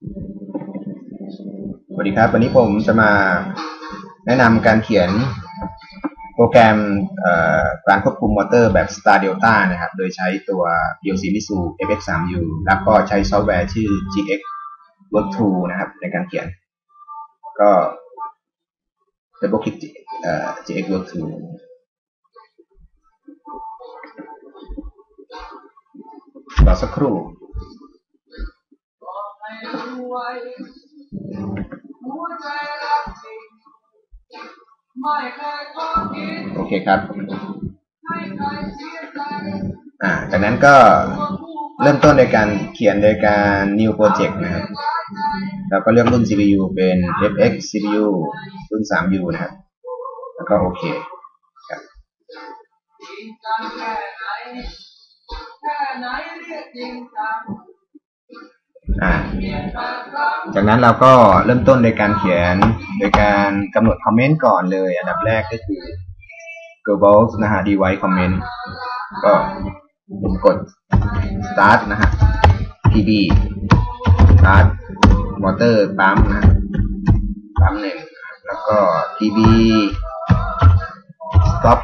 สวัสดีครับ วันนี้ผมจะมาแนะนำการเขียนโปรแกรมการควบคุมมอเตอร์แบบ Star Delta นะครับ โดยใช้ตัว PLC Misu FX3U แล้วก็ใช้ซอฟต์แวร์ชื่อ GX Work t o นะครับ ในการเขียน ก็ double click GX Work t o รอสักครู่ โอเคครับอ่าจากนั้นก็เริ่มต้นโดยการเขียนโดยการ new project นะครับแล้วก็เลือกรุ่น CPU เป็น FX CPU รุ่น 3U นะครับ แล้วก็โอเคครับ อ่า จากนั้นเราก็เริ่มต้นโดยการเขียนโดยการกำหนดคอมเมนต์ก่อนเลย อันดับแรกก็คือ global นะฮะ device comment ก็กด start นะฮะ pb start motor ปั๊มนะปั๊มหนึ่งแล้วก็ pb stop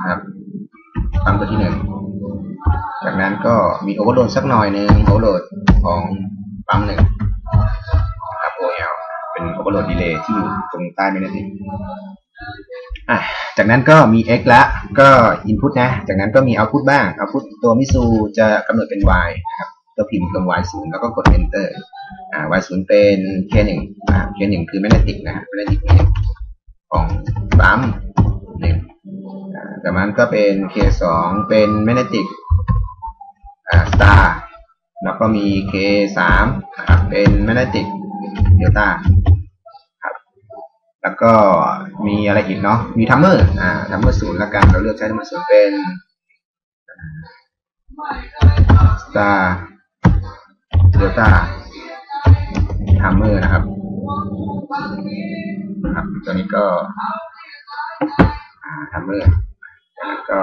นะครับปั๊มตัวที่หนึ่ง จากนั้นก็มีโอเวอร์โหลดสักหน่อยหนึ่งโอเวอร์โหลดของปั๊มหนึ่งครับ OL เป็นโอเวอร์โหลดดีเลย์ที่อยู่ตรงใต้ไม่ได้ที่อะจากนั้นก็มี x ละก็ input นะ จากนั้นก็มี output บ้าง output ตัวมิซูจะกำหนดเป็น y นะครับก็พิมพ์ตรง y 0แล้วก็กด enter อ่า y 0เป็น k 1อ่า k 1คือ magnetic นะฮะ magnetic ของปั๊มหนึ่งจากนั้นก็เป็น k 2เป็น magnetic อ่า star แล้วก็มี k 3นะครับ เป็น magnetic delta ครับ แล้วก็มีอะไรอีกเนาะ มี timer อ่า timer ศูนย์ละกัน เราเลือกใช้ timer ศูนย์เป็น star delta timer นะครับครับ ตัวนี้ก็อ่า timer แล้วก็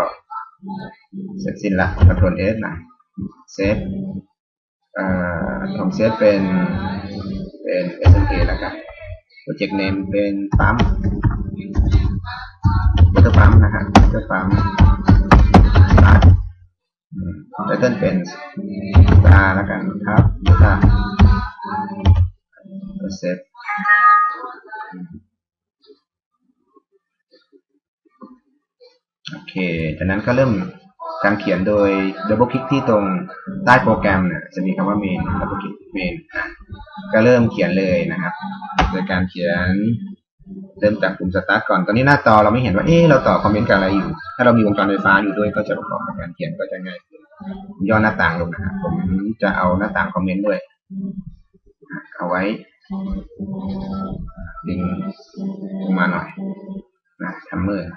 เสร็จสิ้นละ control S นเอ่าผม เซตทำเซตเป็นเป็น SMK แล้วกันโปรเจกต์เนมเป็นปั๊มเตอร์ปั๊มนะฮะวอเตอร์ปั๊มสตาร์ทไตเติ้ลเป็นสตาแล้วกันครับสตาร์เซตโอเค จากนั้นก็เริ่ม การเขียนโดย double click ที่ตรงใต้โปรแกรมเนี่ยจะมีคำว่า main double click main อะก็เริ่มเขียนเลยนะครับ โดยการเขียนเริ่มจากปุ่ม start ก่อน ตอนนี้หน้าจอเราไม่เห็นว่า เอ๊ะ เราต่อคอมเมนต์กับอะไรอยู่ ถ้าเรามีวงจรไฟฟ้าอยู่ด้วยก็จะประกอบกับการเขียนก็จะง่ายขึ้นย่อหน้าต่างลงนะครับ ผมจะเอาหน้าต่างคอมเมนต์ด้วย เอาไว้ดึงลงมาหน่อยนะทัมเมอร์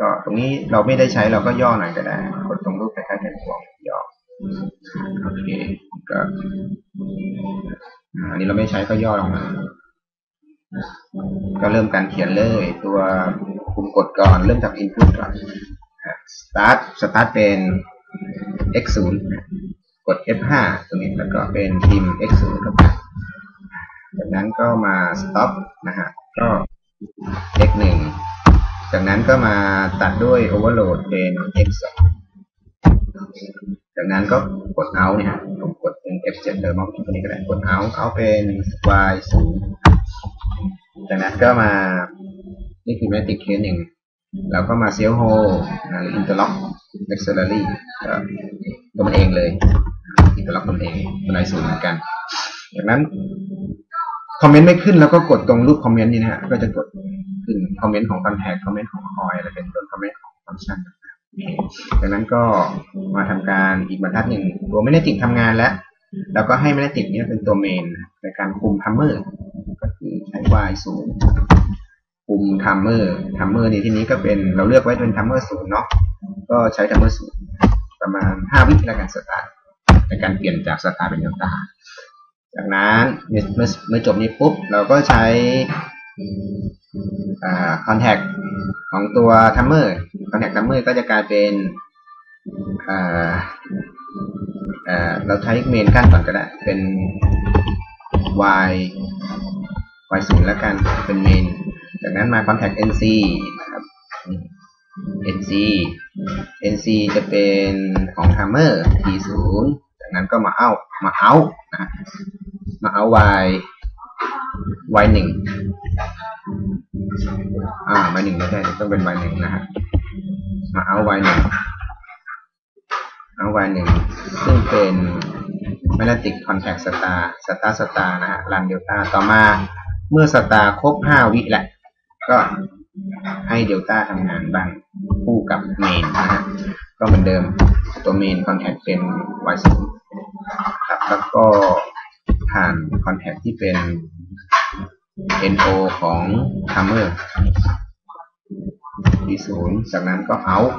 ก็ตรงนี้เราไม่ได้ใช้เราก็ย่อหน่อยก็ได้กดตรงรูปคล้ายๆแผ่นกลองย่อโอเคก็อันนี้เราไม่ใช้ก็ย่อลงมาก็เริ่มการเขียนเลย ตัวคุมกดก่อน เริ่มจาก input ก่อน start start เป็น x 0กด f 5ตรงนี้แล้วก็เป็นพิมพ์ x 0เข้าไปจากนั้นก็มา stop นะฮะก็ x 1 จากนั้นก็มาตัดด้วย overload เป็น x 2จากนั้นก็กด out เนี่ยผมกดเป็น f7 เติมมาตัวนี้ก็ได้กด out out เป็น y 0จากนั้นก็มา นี่คือ magic case หนึ่งเราก็มาเซลโฮหรือ interlock auxiliary ตัวมันเองเลย interlock ตัวมันเองตัวไหนศูนย์เหมือนกัน จากนั้นคอมเมนต์ไม่ขึ้นแล้วก็กดตรงรูปคอมเมนต์นี่นะฮะก็จะกด ขึ้นคอมเมนต์ของคอนแทคคอมเมนต์ของคอยอะไรเป็นต้นคอมเมนต์ของฟังก์ชันจากนั้นก็มาทำการอีกบรรทัดหนึ่งตัวไม่ได้ติดทำงานแล้ว แล้วก็ให้ไม่ได้ติดนี้เป็นตัวเมนในการคุมทัมเมอร์ก็คือใช้ y ศูนย์คุมทัมเมอร์ทัมเมอร์ในที่นี้ก็เป็นเราเลือกไว้เป็นทัมเมอร์ศูนย์เนาะก็ใช้ทัมเมอร์ศูนย์ประมาณห้าวิแล้วกันสตาร์ทในการเปลี่ยนจากสตาร์ทเป็นเดลต้าจากนั้นเมื่อเมื่อจบนี้ปุ๊บเราก็ใช้ คอนแทคของตัวทัมเมอร์คอนแทคทัมเมอร์ก็จะกลายเป็นเราใช้เมนขั้นก่อนก็ได้ เป็น y y ศูนย์แล้วกันเป็นเมน จากนั้นมา contact nc นะครับ nc nc จะเป็นของ timer t ศูนย์จากนั้นก็มาเอามาเอานะมาเอา y y หนึ่งอ่า y หนึ่งไม่ใช่ต้องเป็น y หนึ่งนะฮะมาเอา y หนึ่งเอา y หนึ่งซึ่งเป็น magnetic contact star star star นะฮะ run delta ต่อมาเมื่อ star ครบ5วิแหละ ก็ให้เดลต้าทำงานบ้างคู่กับเมนนะฮะก็เหมือนเดิมตัวเมน contact เป็น y 0ครับแล้วก็ ผ่าน contact ที่เป็น NO ของ timer t 0จากนั้นก็ out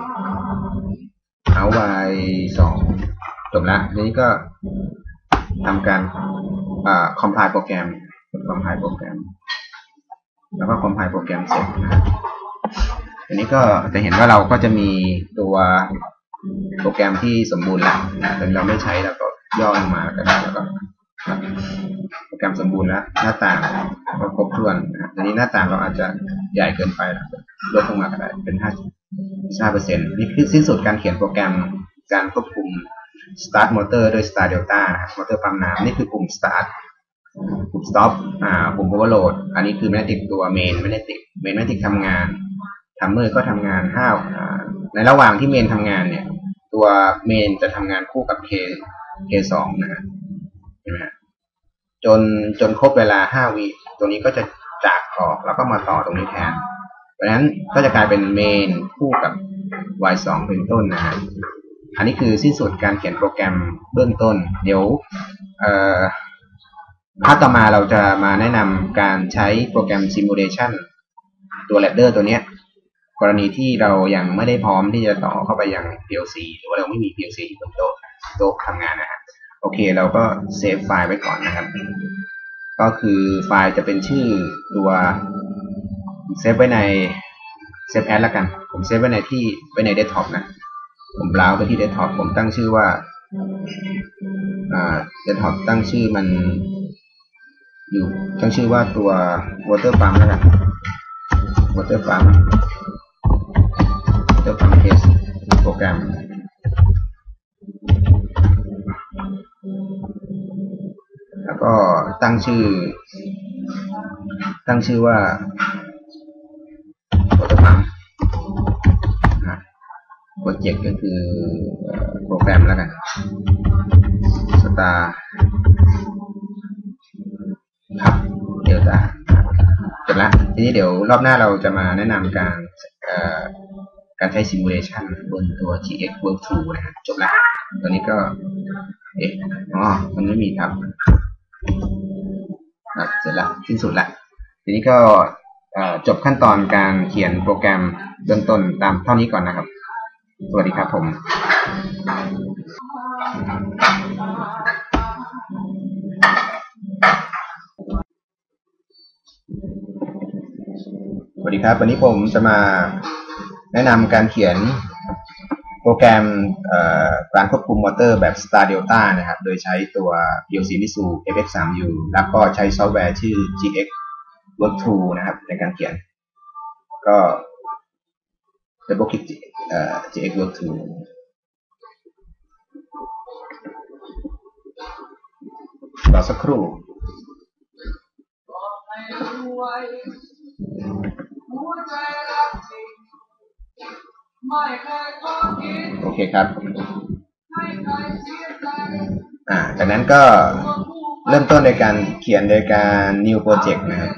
out y 2จบละทีนี้ก็ทำการอ่า compile โปรแกรม compile โปรแกรม แล้วก็ compile โปรแกรมเสร็จนะอันนี้ก็จะเห็นว่าเราก็จะมีตัวโปรแกรมที่สมบูรณ์แล้วนะแต่เราไม่ใช้เราก็ย่อลงมาก็ได้แล้วก็ โปรแกรมสมบูรณ์แล้ว หน้าต่างก็ครบถ้วนนะครับทีนี้หน้าต่างเราอาจจะใหญ่เกินไปแล้วลดลงมาก็ได้เป็นห้าเปอร์เซ็นต์นี่คือสิ้นสุดการเขียนโปรแกรมการควบคุม start motor ด้วย star delta มอเตอร์ปั๊มน้ำนี่คือปุ่ม start ปุ่ม stop อ่าปุ่ม overload อันนี้คือ magnetic ตัว main magnetic main magnetic ทำงาน timer ก็ทำงานห้าอ่าในระหว่างที่ main ทำงานเนี่ย ตัว main จะทำงานคู่กับ k k สองนะฮะ จนจนครบเวลาห้าวิตัวนี้ก็จะจากออกแล้วก็มาต่อตรงนี้แทน เพราะฉะนั้นก็จะกลายเป็น main คู่กับ y สองเป็นต้นนะฮะอันนี้คือสิ้นสุดการเขียนโปรแกรมเบื้องต้น เดี๋ยวเอ่อภาคต่อมาเราจะมาแนะนำการใช้โปรแกรม Simulation ตัว Ladder ตัวเนี้ยกรณีที่เรายังไม่ได้พร้อมที่จะต่อเข้าไปยัง PLC หรือว่าเราไม่มี PLC อยู่บนโต๊ะโต๊ะทำงานนะฮะ อเคเราก็เซฟไฟล์ไว้ก่อนนะครับ ก็คือไฟล์จะเป็นชื่อตัวเซฟไว้ในเซฟแอดแล้วกัน ผมเซฟไว้ในที่ไว้ในเดสก์ท็อปนะ ผมบราวไปที่เดสก์ท็อปผมตั้งชื่อว่าเดสก์ท็อปตั้งชื่อมัน อยู่ตั้งชื่อว่าตัว water pump แล้วกัน water pump water pump test โปรแกรม ก็ตั้งชื่อ ตั้งชื่อว่า water pump โปรเจกต์ก็คือโปรแกรมแล้วกัน star ครับเดี๋ยวจะจบละทีนี้เดี๋ยวรอบหน้าเราจะมาแนะนำการการใช้ simulation บนตัว GX Work 2นะครับจบละตอนนี้ก็ เอ๊ะ อ๋อ มันไม่มีครับ เสร็จละสิ้นสุดละทีนี้ก็จบขั้นตอนการเขียนโปรแกรมเบื้องต้นตามเท่านี้ก่อนนะครับ สวัสดีครับผมสวัสดีครับ วันนี้ผมจะมาแนะนำการเขียน โปรแกรมการควบคุมมอเตอร์แบบ Star Delta นะครับ โดยใช้ตัว PLC Misu FX3U แล้วก็ใช้ซอฟต์แวร์ชื่อ GX Work 2นะครับ ในการเขียน ก็ double click GX Work 2รอสักครู่ โอเคครับอ่าจากนั้นก็เริ่มต้นโดยการเขียนโดยการ new project นะครับ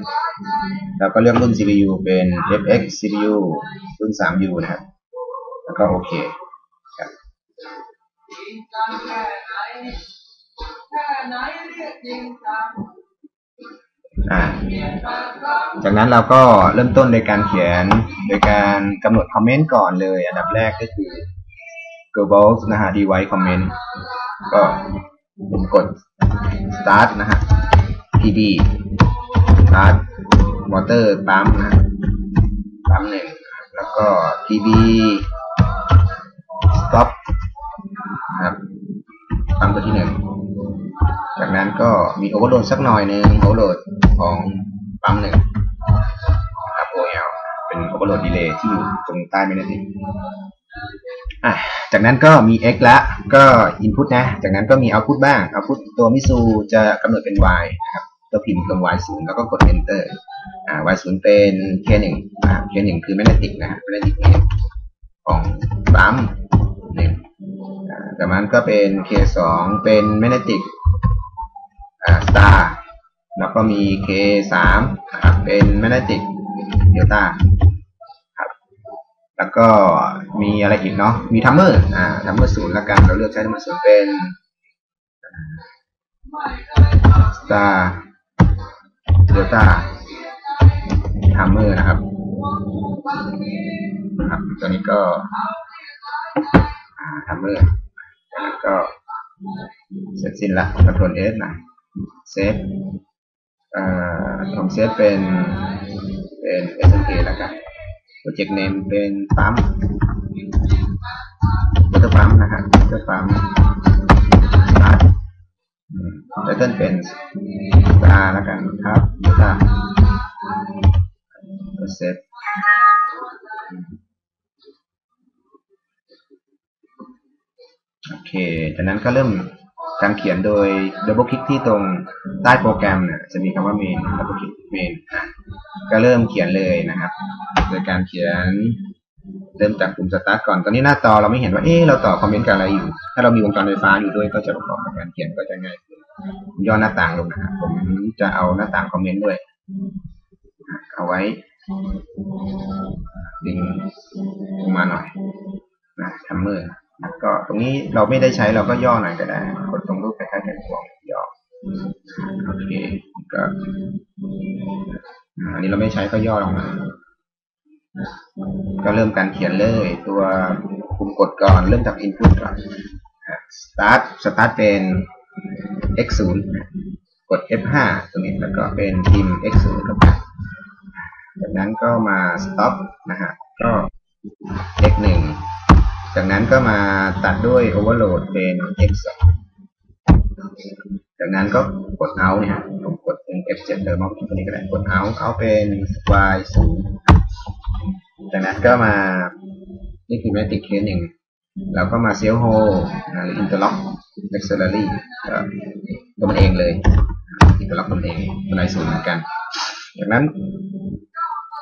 แล้วก็เลือกรุ่น CPU เป็น FX CPU รุ่น 3U นะครับ แล้วก็โอเคครับ อ่า จากนั้นเราก็เริ่มต้นโดยการเขียนโดยการกำหนดคอมเมนต์ก่อนเลย อันดับแรกก็คือ global นะฮะ device comment ก็ผมกด start นะฮะ pd start motor ปั๊มนะปั๊มหนึ่งแล้วก็ pd stop นะครับปั๊มตัวที่หนึ่ง จากนั้นก็มีโอเวอร์โหลดสักหน่อยหนึ่งโอเวอร์โหลดของปั๊มหนึ่งครับ OL เป็นโอเวอร์โหลดดีเลย์ที่อยู่ตรงใต้แมกเนติกอะจากนั้นก็มี x ละก็ input นะ จากนั้นก็มี output บ้าง output ตัวมิซูจะกำหนดเป็น y นะครับก็พิมพ์ตรง y 0แล้วก็กด enter อ่า y 0เป็น k 1อ่า k 1คือแมกเนติกนะฮะแมกเนติกของปั๊มหนึ่งจากนั้นก็เป็น k 2เป็นแมกเนติก อ่า star แล้วก็มี k 3 นะครับเป็นแมกเนติกเดลต้าครับแล้วก็มีอะไรอีกเนาะมีทัมเมอร์อ่าทัมเมอร์ศูนย์ละกันเราเลือกใช้ทัมเมอร์ศูนย์เป็น star เดลต้าทัมเมอร์นะครับนะครับตัวนี้ก็ทัมเมอร์จากนั้นก็เสร็จสิ้นละคอนโทรลเอสนะ เซฟอ่าผมเซฟเป็นเป็น SMK แล้วกัน project name เป็นปั๊ม water pump นะครับ water pump start ไตเติลเป็น star แล้วกันครับ data ก็เซฟโอเค จากนั้นก็เริ่ม การเขียนโดย double click ที่ตรงใต้โปรแกรมเนี่ยจะมีคำว่า main double click main อะก็เริ่มเขียนเลยนะครับ โดยการเขียนเริ่มจากปุ่ม start ก่อน ตอนนี้หน้าจอเราไม่เห็นว่า เอ๊ะ เราต่อคอมเมนต์กับอะไรอยู่ ถ้าเรามีวงจรไฟฟ้าอยู่ด้วยก็จะประกอบกับการเขียนก็จะง่ายขึ้นย่อหน้าต่างลงนะครับ ผมจะเอาหน้าต่างคอมเมนต์ด้วย เอาไว้ดึงลงมาหน่อยนะทัมเมอร์ ก็ตรงนี้เราไม่ได้ใช้เราก็ย่อหน่อยก็ได้กดตรงรูปคล้ายๆแผ่นกล่องย่อโอเคก็อันนี้เราไม่ใช้ก็ย่อลงมาก็เริ่มการเขียนเลย ตัวปุ่มกดก่อน เริ่มจาก input ก่อน start start เป็น x 0กด F5 ตรงนี้แล้วก็เป็นพิมพ์ x 0เข้าไปจากนั้นก็มา stop นะฮะก็ x 1 จากนั้นก็มาตัดด้วย overload เป็น x 2จากนั้นก็กด out เนี่ยผมกดเป็น F7 เดิมเอาตัวนี้ก็ได้กด out out เป็น y 0จากนั้นก็มา นี่คือ magic case หนึ่งเราก็มาเซลโฮหรืออินเตอร์ล็อกเอ็กซ์เซอร์รี่ตัวมันเองเลยอินเตอร์ล็อกตัวมันเองตัวไหนศูนย์เหมือนกัน จากนั้น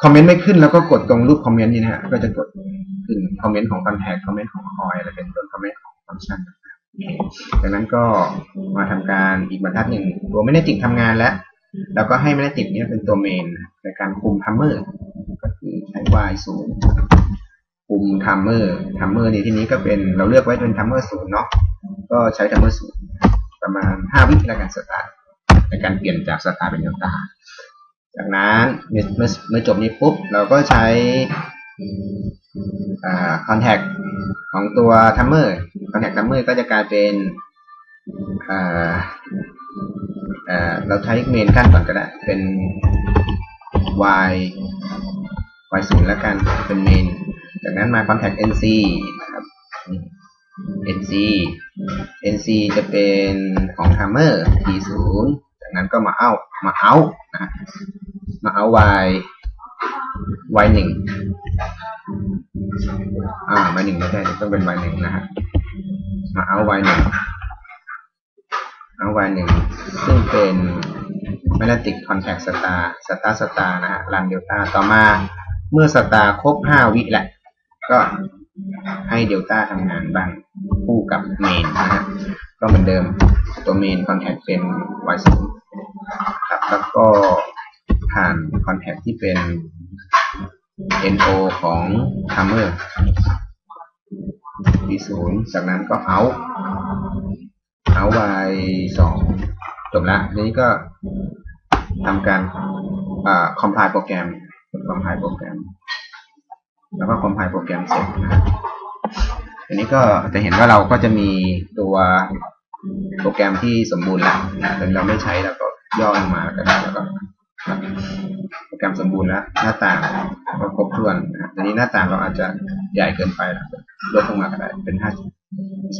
คอมเมนต์ไม่ขึ้นแล้วก็กดตรงรูปคอมเมนต์นี่นะฮะก็จะกด ขึ้นคอมเมนต์ของคอนแทคคอมเมนต์ของคอยอะไรเป็นต้นคอมเมนต์ของฟังก์ชันจากนั้นก็มาทำการอีกบรรทัดหนึ่งตัวไม่ได้ติดทำงานแล้ว แล้วก็ให้ไม่ได้ติดนี้เป็นตัวเมนในการคุมทัมเมอร์ก็คือใช้ y ศูนย์ปุ่มทัมเมอร์ทัมเมอร์ในที่นี้ก็เป็นเราเลือกไว้เป็นทัมเมอร์ศูนย์เนาะก็ใช้ทัมเมอร์ศูนย์ประมาณห้าวิในการสตาร์ทในการเปลี่ยนจากสตาร์ทเป็นเดลต้าจากนั้นเมื่อเมื่อเมื่อจบนี้ปุ๊บเราก็ใช้ คอนแทคของตัวทัมเมอร์คอนแทคทัมเมอร์ก็จะกลายเป็นเราใช้เมนขั้นก่อนก็ได้ เป็น y y ศูนย์แล้วกันเป็นเมน จากนั้นมา contact nc นะครับ nc nc จะเป็นของ hammer t ศูนย์จากนั้นก็มาเอามาเอานะมาเอา y y หนึ่งอ่า y หนึ่งไม่ใช่ต้องเป็น y หนึ่งนะฮะมาเอา y หนึ่งเอา y หนึ่งซึ่งเป็น magnetic contact star star star นะฮะ run delta ต่อมาเมื่อสตาร์ครบ5วิแหละ ก็ให้เดลต้าทำงานบ้างคู่กับเมนนะฮะก็เหมือนเดิมตัวเมนคอนแทคเป็น y 0ครับแล้วก็ ผ่านคอนแทคที่เป็น no ของ hammer v 0จากนั้นก็เอาเอา y 2จบละนี้ก็ทำการคอมไพล์โปรแกรมคอมไพล์โปรแกรม แล้วก็คอมไพล์โปรแกรมเสร็จนะอันนี้ก็จะเห็นว่าเราก็จะมีตัวโปรแกรมที่สมบูรณ์แล้วแต่เราไม่ใช้เราก็ย่อลงมาก็ได้แล้วก็ โปรแกรมสมบูรณ์แล้วหน้าต่างก็ครบถ้วนนะทีนี้หน้าต่างเราอาจจะใหญ่เกินไปลดลงมาก็ได้เป็นห้า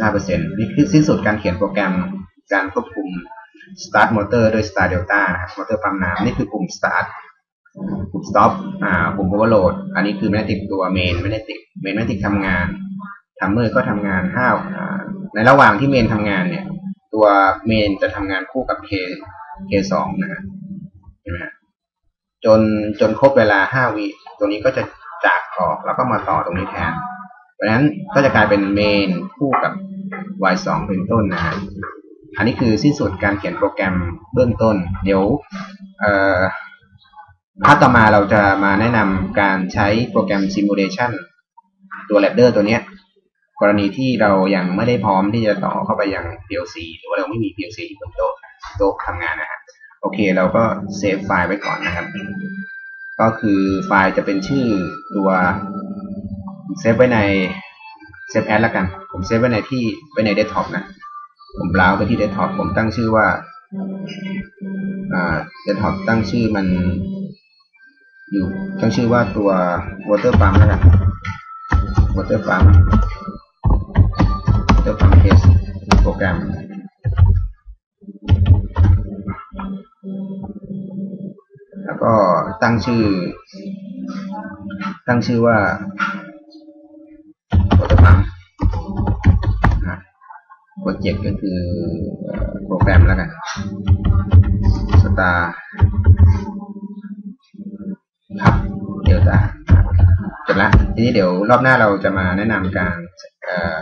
ห้าเปอร์เซ็นต์นี่คือสิ้นสุดการเขียนโปรแกรมการควบคุม start motor ด้วย star delta นะครับ motor ปั๊มน้ำนี่คือปุ่ม start ปุ่ม stop อ่าปุ่ม overload อันนี้คือ magnetic ตัว main magnetic main magnetic ทำงาน timer ก็ทำงานห้าอ่าในระหว่างที่ main ทำงานเนี่ย ตัว main จะทำงานคู่กับ k k สองนะฮะ จนจนครบเวลาห้าวิตัวนี้ก็จะจากออกแล้วก็มาต่อตรงนี้แทน เพราะฉะนั้นก็จะกลายเป็น main คู่กับ y สองเป็นต้นนะฮะอันนี้คือสิ้นสุดการเขียนโปรแกรมเบื้องต้น เดี๋ยวพาร์ทต่อมาเราจะมาแนะนำการใช้โปรแกรม Simulation ตัว Ladder ตัวเนี้ยกรณีที่เรายังไม่ได้พร้อมที่จะต่อเข้าไปยัง PLC หรือว่าเราไม่มี PLC บนโต๊ะโต๊ะทำงานนะฮะ โอเคเราก็เซฟไฟล์ไว้ก่อนนะครับ ก็คือไฟล์จะเป็นชื่อตัวเซฟไว้ในเซฟแอดแล้วกัน ผมเซฟไว้ในที่ไว้ในเดสก์ท็อปนะ ผมบราวไปที่เดสก์ท็อปผมตั้งชื่อว่าเดสก์ท็อปตั้งชื่อมัน อยู่ตั้งชื่อว่าตัว water pump แล้วกัน water pump water pump test โปรแกรม ก็ตั้งชื่อ ตั้งชื่อว่า water pump นะโปรเจกต์ก็คือโปรแกรมแล้วกัน star ครับเดี๋ยวจะจบละทีนี้เดี๋ยวรอบหน้าเราจะมาแนะนำการเอ่อ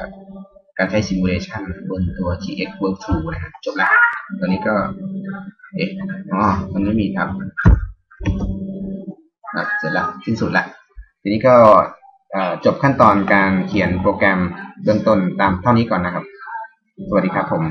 การใช้ simulation บนตัว GX Work 2นะฮะจบละตอนนี้ก็ เอ๊ะ อ๋อ มันไม่มีครับ เสร็จแล้วสิ้นสุดละทีนี้ก็จบขั้นตอนการเขียนโปรแกรมเบื้องต้นตามเท่านี้ก่อนนะครับ สวัสดีครับผม